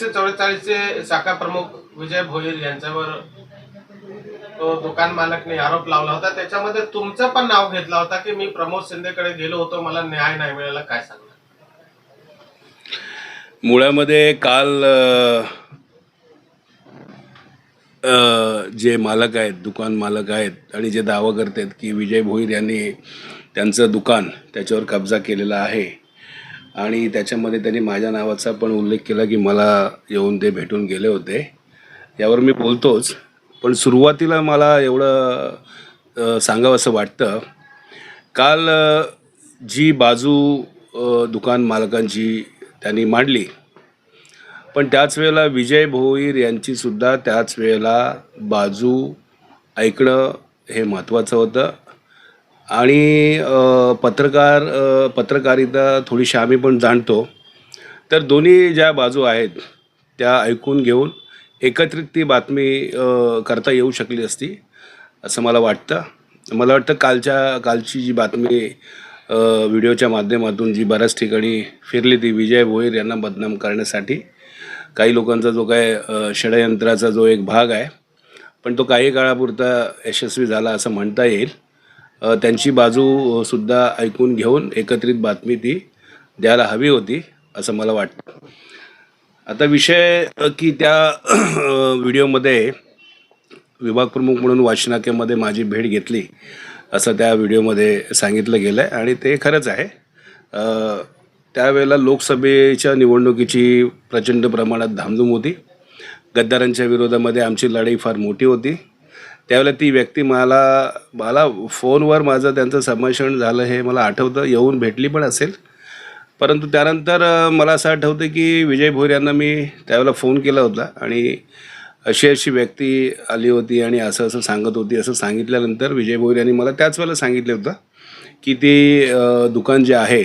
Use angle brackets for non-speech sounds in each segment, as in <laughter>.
एकशे चव्वेचाळीसचे शाखा प्रमुख विजय भोईर यांच्यावर तो दुकान मालकने आरोप लावला होता. त्याच्यामध्ये तुमचं पण नाव घेतला होता की मी प्रमोद शिंदेकडे गेलो होतो मला न्याय नाही मिळाला काय सांगणार? मुळामध्ये काल जे मालक आहेत दुकान मालक आहेत आणि जे दावा करतात की विजय भोईर यांनी त्यांचं दुकान त्याच्यावर कब्जा केलेला आहे आणि त्याच्यामध्ये त्यांनी माझ्या नावाचा पण उल्लेख केला की मला येऊन ते भेटून गेले होते. यावर मी बोलतोच पण सुरुवातीला मला एवढं सांगावं असं वाटतं. काल जी बाजू दुकान मालकांची त्यांनी मांडली पण त्याच वेळेला विजय भोईर यांची सुद्धा त्याच वेळेला बाजू ऐकणं हे महत्त्वाचं होतं. आणि पत्रकार पत्रकारिता थोडीशी आम्ही पण जाणतो. तर दोन्ही ज्या बाजू आहेत त्या ऐकून घेऊन एकत्रित ती बातमी करता येऊ शकली असती असं मला वाटतं. मला वाटतं कालच्या कालची जी बातमी व्हिडिओच्या माध्यमातून जी बऱ्याच ठिकाणी फिरली ती विजय भोईर यांना बदनाम करण्यासाठी काही लोकांचा जो काय षडयंत्राचा जो एक भाग आहे पण तो काही काळापुरता यशस्वी झाला असं म्हणता येईल. त्यांची बाजूसुद्धा ऐकून घेऊन एकत्रित बातमी ती द्यायला हवी होती असं मला वाटतं. आता विषय की त्या व्हिडिओमध्ये विभाग प्रमुख म्हणून वाचनाक्यामध्ये माझी भेट घेतली असं त्या व्हिडिओमध्ये सांगितलं गेलं आहे आणि ते खरंच आहे. त्यावेळेला लोकसभेच्या निवडणुकीची प्रचंड प्रमाणात धामधूम होती. गद्दारांच्या विरोधामध्ये आमची लढाई फार मोठी होती. त्यावेळेला ती व्यक्ती मला मला फोनवर माझं त्यांचं संभाषण झालं हे मला आठवतं. येऊन भेटली पण असेल. परंतु त्यानंतर मला असं आठवतं की विजय भोईर यांना मी त्यावेळेला फोन केला होता आणि अशी अशी व्यक्ती आली होती आणि असं असं सांगत होती असं सांगितल्यानंतर विजय भोईर यांनी मला त्याच वेळेला सांगितलं होतं की ते दुकान जे आहे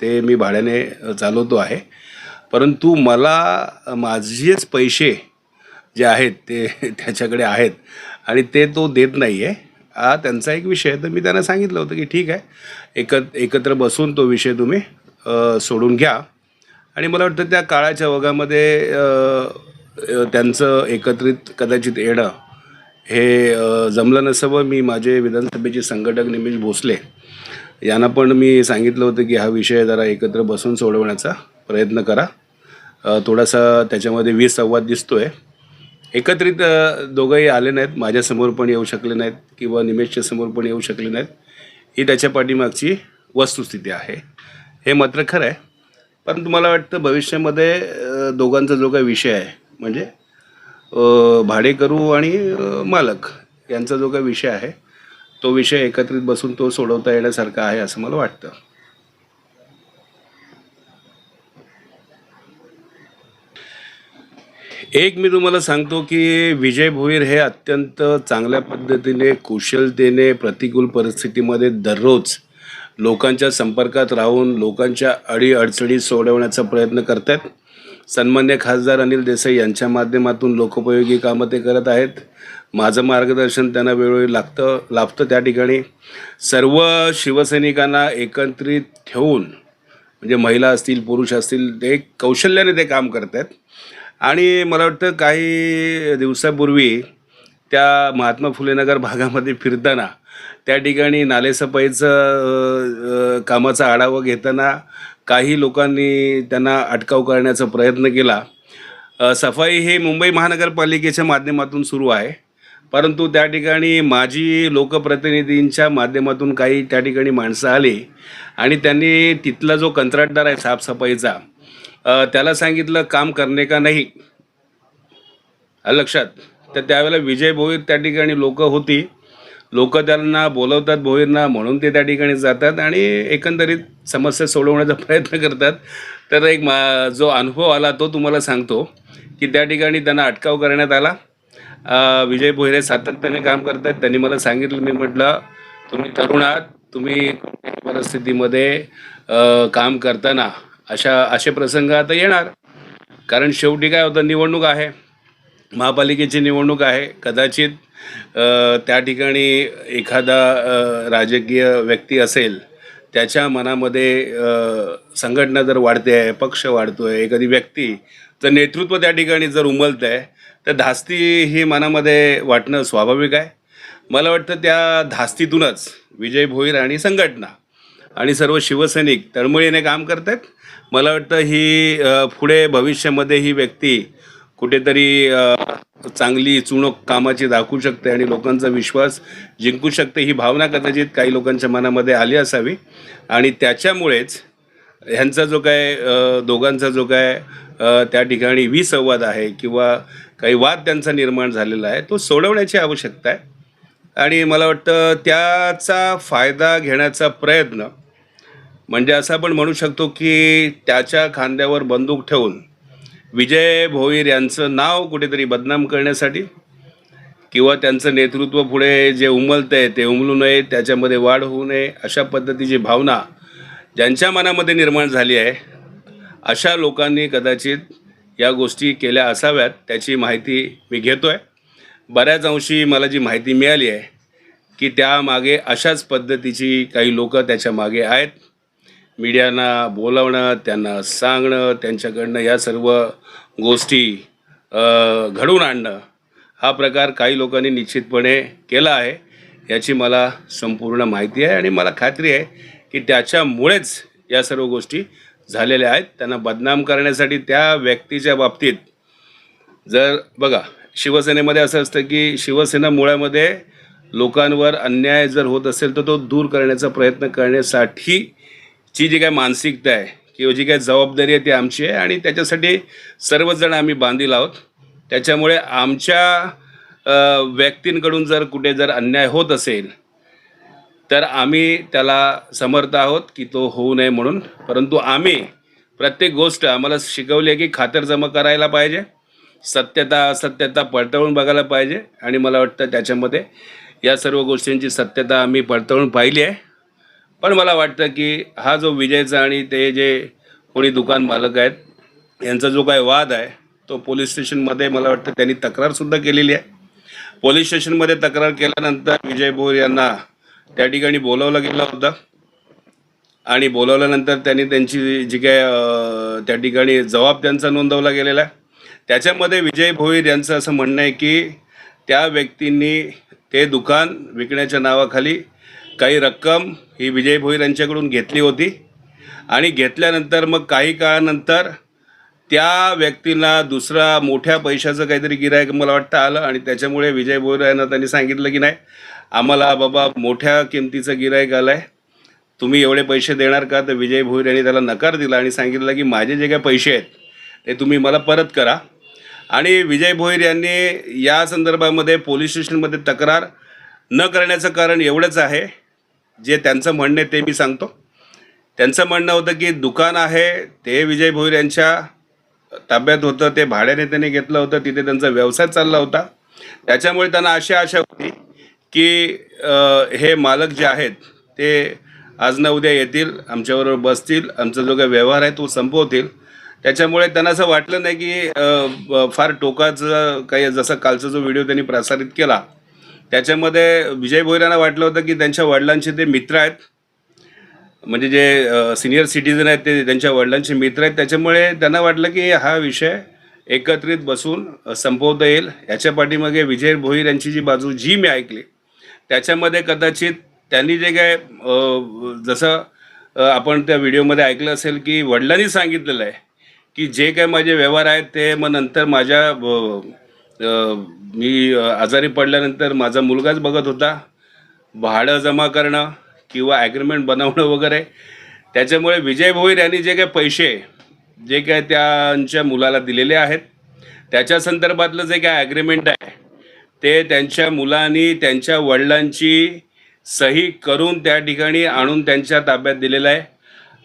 ते मी भाड्याने चालवतो आहे. परंतु मला माझेच पैसे जे आहेत ते <laughs> त्याच्याकडे आहेत. आणि ते तो देत नाही आहे हा त्यांचा एक विषय तर मी त्यांना सांगितलं होतं की ठीक आहे एकत एकत्र बसून तो विषय तुम्ही सोडून घ्या. आणि मला वाटतं त्या काळाच्या वगामध्ये त्यांचं एकत्रित कदाचित येणं हे जमलं नसावं मी माझे विधानसभेचे संघटक निमेश भोसले यांना पण मी सांगितलं होतं की हा विषय जरा एकत्र बसून सोडवण्याचा प्रयत्न करा. थोडासा त्याच्यामध्ये वीज संवाद दिसतो आहे एकत्रित दोघंही आले नाहीत. माझ्यासमोर पण येऊ शकले नाहीत किंवा निमेशच्या समोर पण येऊ शकले नाहीत. ही त्याच्या पाठीमागची वस्तुस्थिती आहे. हे मात्र खरं आहे. परंतु मला वाटतं भविष्यामध्ये दोघांचा जो काही विषय आहे म्हणजे भाडेकरू आणि मालक यांचा जो काही विषय आहे तो विषय एकत्रित बसून तो सोडवता येण्यासारखा आहे असं मला वाटतं. एक मी तुम्हाला सांगतो की विजय भोईर हे अत्यंत चांगल्या पद्धतीने कुशलतेने प्रतिकूल परिस्थितीमध्ये दररोज लोकांच्या संपर्कात राहून लोकांच्या अडीअडचणी सोडवण्याचा प्रयत्न करत आहेत सन्मान्य खासदार अनिल देसाई यांच्या माध्यमातून लोकोपयोगी कामं ते करत आहेत. माझं मार्गदर्शन त्यांना वेळोवेळी लागतं लाभतं त्या ठिकाणी. सर्व शिवसैनिकांना एकत्रित ठेवून म्हणजे महिला असतील पुरुष असतील ते कौशल्याने ते काम करत आहेत आणि मला वाटतं काही दिवसापूर्वी त्या महात्मा फुलेनगर भागामध्ये फिरताना त्या ठिकाणी नालेसफाईचं कामाचा आढावा घेताना काही लोकांनी त्यांना अटकाव करण्याचा प्रयत्न केला. सफाई हे मुंबई महानगरपालिकेच्या माध्यमातून सुरू आहे. परंतु त्या ठिकाणी माजी लोकप्रतिनिधींच्या माध्यमातून काही त्या ठिकाणी माणसं आली आणि त्यांनी तिथला जो कंत्राटदार आहे साफसफाईचा त्याला सांगितलं काम करणे का नाही? लक्षात. तर त्यावेळेला विजय भोईर त्या ठिकाणी लोक होती. लोक त्यांना बोलवतात भोईरना म्हणून ते त्या ठिकाणी जातात आणि एकंदरीत समस्या सोडवण्याचा प्रयत्न करतात. तर एक मा जो अनुभव आला तो तुम्हाला सांगतो की त्या ठिकाणी त्यांना अटकाव करण्यात आला. विजय भोईरे सातत्याने काम करतात. त्यांनी मला सांगितलं मी म्हटलं तुम्ही तरुण आहात तुम्ही परिस्थितीमध्ये काम करताना अशा असे प्रसंग आता येणार. कारण शेवटी काय होतं निवडणूक आहे. महापालिकेची निवडणूक आहे. कदाचित त्या ठिकाणी एखादा राजकीय व्यक्ती असेल त्याच्या मनामध्ये संघटना जर वाढते आहे पक्ष वाढतो आहे एखादी व्यक्ती तर नेतृत्व त्या ठिकाणी जर उमलतं आहे तर धास्ती ही मनामध्ये वाटणं स्वाभाविक आहे. मला वाटतं त्या धास्तीतूनच विजय भोईर आणि संघटना आणि सर्व शिवसैनिक तळमळीने काम करत आहेत मला वाटतं ही पुढे भविष्यामध्ये ही व्यक्ती कुठेतरी चांगली चुणक कामाची दाखवू शकते आणि लोकांचा विश्वास जिंकू शकते ही भावना कदाचित काही लोकांच्या मनामध्ये आली असावी. आणि त्याच्यामुळेच ह्यांचा जो काय दोघांचा जो काय त्या ठिकाणी विसंवाद आहे किंवा काही वाद त्यांचा निर्माण झालेला आहे तो सोडवण्याची आवश्यकता आहे. आणि मला वाटतं त्याचा फायदा घेण्याचा प्रयत्न म्हणजे असं आपण म्हणू शकतो की त्याच्या खांद्यावर बंदूक ठेवून विजय भोईर यांचं नाव कुठेतरी बदनाम करण्यासाठी किंवा त्यांचं नेतृत्व पुढे जे उमलतं आहे ते उमलू नये त्याच्यामध्ये वाढ होऊ नये अशा पद्धतीची भावना ज्यांच्या मनामध्ये निर्माण झाली आहे अशा लोकांनी कदाचित या गोष्टी केल्या असाव्यात त्याची माहिती मी घेतो आहे बऱ्याच अंशी मला जी माहिती मिळाली आहे की त्यामागे अशाच पद्धतीची काही लोकं त्याच्यामागे आहेत. मीडियांना बोलवणं त्यांना सांगणं त्यांच्याकडनं या सर्व गोष्टी घडवून आणणं हा प्रकार काही लोकांनी निश्चितपणे केला आहे. याची मला संपूर्ण माहिती आहे आणि मला खात्री आहे की त्याच्यामुळेच या सर्व गोष्टी झालेल्या आहेत. त्यांना बदनाम करण्यासाठी त्या व्यक्तीच्या बाबतीत जर बघा शिवसेनेमध्ये असं असतं की शिवसेना मुळामध्ये लोकांवर अन्याय जर होत असेल तर तो दूर करण्याचा प्रयत्न करण्यासाठी ची जी काय मानसिकता आहे किंवा जी काय जबाबदारी आहे ती आमची आहे. आणि त्याच्यासाठी सर्वजण आम्ही बांधील आहोत. त्याच्यामुळे आमच्या व्यक्तींकडून जर कुठे जर अन्याय होत असेल तर आम्ही त्याला समर्थ आहोत की तो होऊ नये म्हणून. परंतु आम्ही प्रत्येक गोष्ट आम्हाला शिकवली आहे की खातरजमा करायला पाहिजे सत्यता असत्यता पडताळून बघायला पाहिजे. आणि मला वाटतं त्याच्यामध्ये या सर्व गोष्टींची सत्यता आम्ही पडताळून पाहिली आहे. पण मला वाटतं की हा जो विजयचा आणि ते जे कोणी दुकान मालक आहेत यांचा जो काय वाद आहे तो पोलीस स्टेशनमध्ये मला वाटतं त्यांनी तक्रारसुद्धा केलेली आहे. पोलीस स्टेशनमध्ये तक्रार केल्यानंतर विजय भोर यांना त्या ठिकाणी बोलावलं गेलं होतं. आणि बोलावल्यानंतर त्यांनी त्यांची जी काय त्या ठिकाणी जबाब त्यांचा नोंदवला गेलेला आहे. त्याच्यामध्ये विजय भोईर यांचं असं म्हणणं आहे की त्या व्यक्तींनी ते दुकान विकण्याच्या नावाखाली काही रक्कम ही विजय भोईर यांच्याकडून घेतली होती. आणि घेतल्यानंतर मग काही काळानंतर त्या व्यक्तीला दुसरा मोठ्या पैशाचं काहीतरी गिरायक मला वाटतं आलं आणि त्याच्यामुळे विजय भोईर यांना त्यांनी सांगितलं की नाही आम्हाला बाबा मोठ्या किमतीचं गिरायक आलं आहे तुम्ही एवढे पैसे देणार का? तर विजय भोईर यांनी त्याला नकार दिला आणि सांगितलं की माझे जे काही पैसे आहेत ते तुम्ही मला परत करा. आणि विजय भोईर यांनी या संदर्भामध्ये पोलीस स्टेशनमध्ये तक्रार न करण्याचं कारण एवढंच आहे. जे त्यांचं म्हणणं आहे ते मी सांगतो. त्यांचं म्हणणं होतं की दुकान आहे ते विजय भोईर यांच्या ताब्यात होतं ते भाड्याने त्यांनी घेतलं होतं तिथे त्यांचा व्यवसाय चालला होता. त्याच्यामुळे त्यांना अशी आशा होती की हे मालक जे आहेत ते आज ना उद्या येतील आमच्याबरोबर बसतील आमचा जो काही व्यवहार आहे तो संपवतील. त्याच्यामुळे त्यांना असं वाटलं नाही की फार टोकाचं काही जसं कालचा जो व्हिडिओ त्यांनी प्रसारित केला त्याच्यामध्ये विजय भोईर वाटलं होतं की त्यांच्या वडिलांचे ते मित्र आहेत. म्हणजे जे सिनियर सिटीजन आहेत ते त्यांच्या वडिलांचे मित्र आहेत. त्याच्यामुळे त्यांना वाटलं की हा विषय एकत्रित बसून संपवता येईल. याच्या पाठीमागे विजय भोईर यांची जी बाजू जी मी ऐकली त्याच्यामध्ये कदाचित त्यांनी जे काय जसं आपण त्या व्हिडिओमध्ये ऐकलं असेल की वडिलांनी सांगितलेलं आहे की जे काय माझे व्यवहार आहेत ते मग नंतर माझ्या मी आजारी पडल्यानंतर माझा मुलगाच बघत होता. भाडं जमा करणं किंवा ॲग्रीमेंट बनवणं वगैरे. त्याच्यामुळे विजय भोईर यांनी जे काही पैसे जे काय त्यांच्या मुलाला दिलेले आहेत त्याच्या संदर्भातलं जे काय ॲग्रीमेंट आहे ते त्यांच्या मुलांनी त्यांच्या वडिलांची सही करून त्या ठिकाणी आणून त्यांच्या ताब्यात दिलेलं आहे.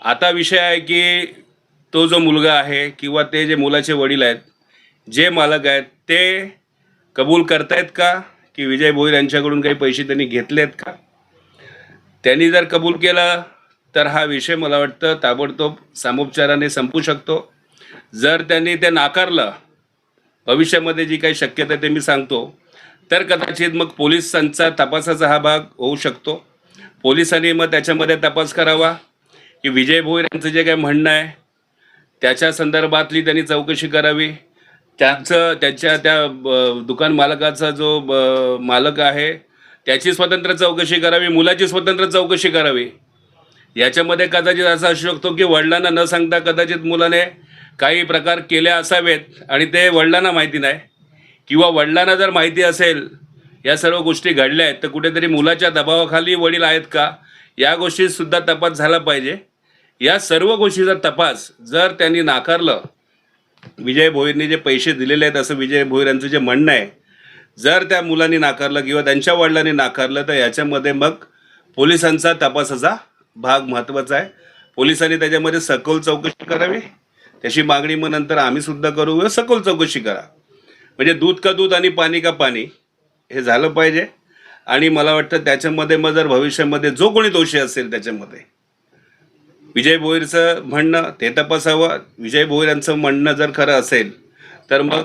आता विषय आहे की तो जो मुलगा आहे किंवा ते जे मुलाचे वडील आहेत जे मालक आहेत ते कबूल करतायत का? की विजय भोईर यांच्याकडून काही पैसे त्यांनी घेतलेत का? त्यांनी जर कबूल केला तर हा विषय मला वाटतं ताबडतोब सामोपचाराने संपू शकतो. जर त्यांनी ते नाकारलं भविष्यामध्ये जी काही शक्यता ते मी सांगतो तर कदाचित मग पोलिसांचा तपासाचा हा भाग होऊ शकतो. पोलिसांनी मग त्याच्यामध्ये तपास करावा की विजय भोईर यांचं जे काही म्हणणं आहे त्याच्या संदर्भातली त्यांनी चौकशी करावी. त्यांचं त्याच्या त्या ब- दुकान मालकाचा जो ब- मालक आहे त्याची स्वतंत्र चौकशी करावी मुलाची स्वतंत्र चौकशी करावी. याच्यामध्ये कदाचित असं असू शकतो की वडिलांना न सांगता कदाचित मुलाने काही प्रकार केले असावेत आणि ते वडिलांना माहिती नाही. किंवा वडिलांना जर माहिती असेल या सर्व गोष्टी घडल्या आहेत तर कुठेतरी मुलाच्या दबावाखाली वडील आहेत का? या गोष्टीसुद्धा तपास झाला पाहिजे. या सर्व गोष्टीचा तपास जर त्यांनी नाकारलं विजय भोईरने जे पैसे दिलेले आहेत असं विजय भोईर यांचं जे म्हणणं आहे जर त्या मुलांनी नाकारलं किंवा त्यांच्या वडिलांनी नाकारलं तर याच्यामध्ये मग पोलिसांचा तपासाचा भाग महत्त्वाचा आहे. पोलिसांनी त्याच्यामध्ये सखोल चौकशी करावी. त्याची मागणी मग नंतर आम्ही सुद्धा करू व सखोल चौकशी करा. म्हणजे दूध का दूध आणि पाणी का पाणी हे झालं पाहिजे. आणि मला वाटतं त्याच्यामध्ये मग जर भविष्यामध्ये जो कोणी दोषी असेल त्याच्यामध्ये विजय भोईरचं म्हणणं ते तपासावं. विजय भोईर यांचं म्हणणं जर खरं असेल तर मग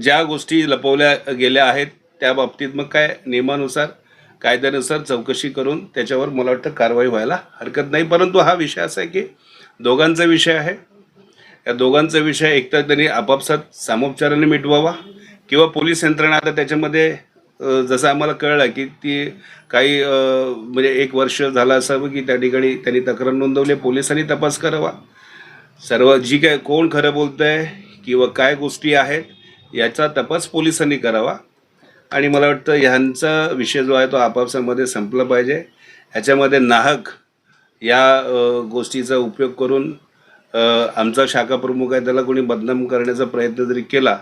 ज्या गोष्टी लपवल्या गेल्या आहेत त्या बाबतीत मग काय नियमानुसार कायद्यानुसार चौकशी करून त्याच्यावर मला वाटतं कारवाई व्हायला हरकत नाही. परंतु हा विषय असा आहे की दोघांचा विषय आहे. या दोघांचा विषय एकतर त्यांनी आपापसात सामोपचाराने मिटवावा किंवा पोलीस यंत्रणा आता त्याच्यामध्ये जसं आम्हाला कळलं की ती काही म्हणजे एक वर्ष झालं असावं की त्या ठिकाणी त्यांनी तक्रार नोंदवली पोलिसांनी तपास करावा. सर्व जी काय कोण खरं बोलतं आहे किंवा काय गोष्टी आहेत याचा तपास पोलिसांनी करावा. आणि मला वाटतं ह्यांचा विषय जो आहे तो आपापसामध्ये संपला पाहिजे. ह्याच्यामध्ये नाहक या गोष्टीचा उपयोग करून आमचा शाखा प्रमुख आहे त्याला कोणी बदनाम करण्याचा प्रयत्न जरी केला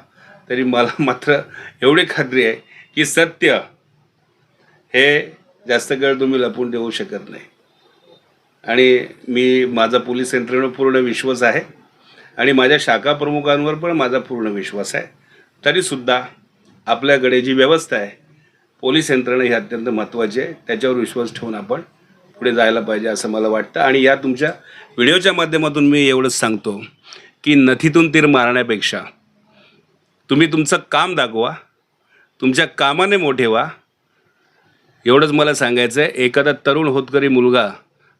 तरी मला मात्र एवढी खात्री आहे की सत्य हे जास्त काळ तुम्ही लपून ठेवू शकत नाही. आणि मी माझा पोलीस यंत्रणेवर पूर्ण विश्वास आहे. आणि माझ्या शाखा प्रमुखांवर पण माझा पूर्ण विश्वास आहे. तरीसुद्धा आपल्याकडे जी व्यवस्था आहे पोलीस यंत्रणा ही अत्यंत महत्त्वाची आहे. त्याच्यावर विश्वास ठेवून आपण पुढे जायला पाहिजे असं मला वाटतं. आणि या तुमच्या व्हिडिओच्या माध्यमातून मी एवढंच सांगतो की नथीतून तीर मारण्यापेक्षा तुम्ही तुमचं काम दाखवा. तुमच्या कामाने मोठे व्हा. एवढंच मला सांगायचं आहे एखादा तरुण होतकरी मुलगा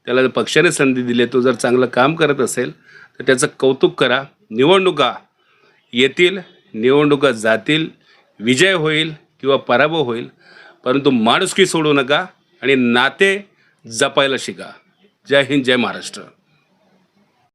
त्याला जर पक्षाने संधी दिली तो जर चांगलं काम करत असेल तर त्याचं कौतुक करा. निवडणुका येतील निवडणुका जातील विजय होईल किंवा पराभव होईल परंतु माणुसकी सोडू नका आणि नाते जपायला शिका. जय हिंद जय महाराष्ट्र.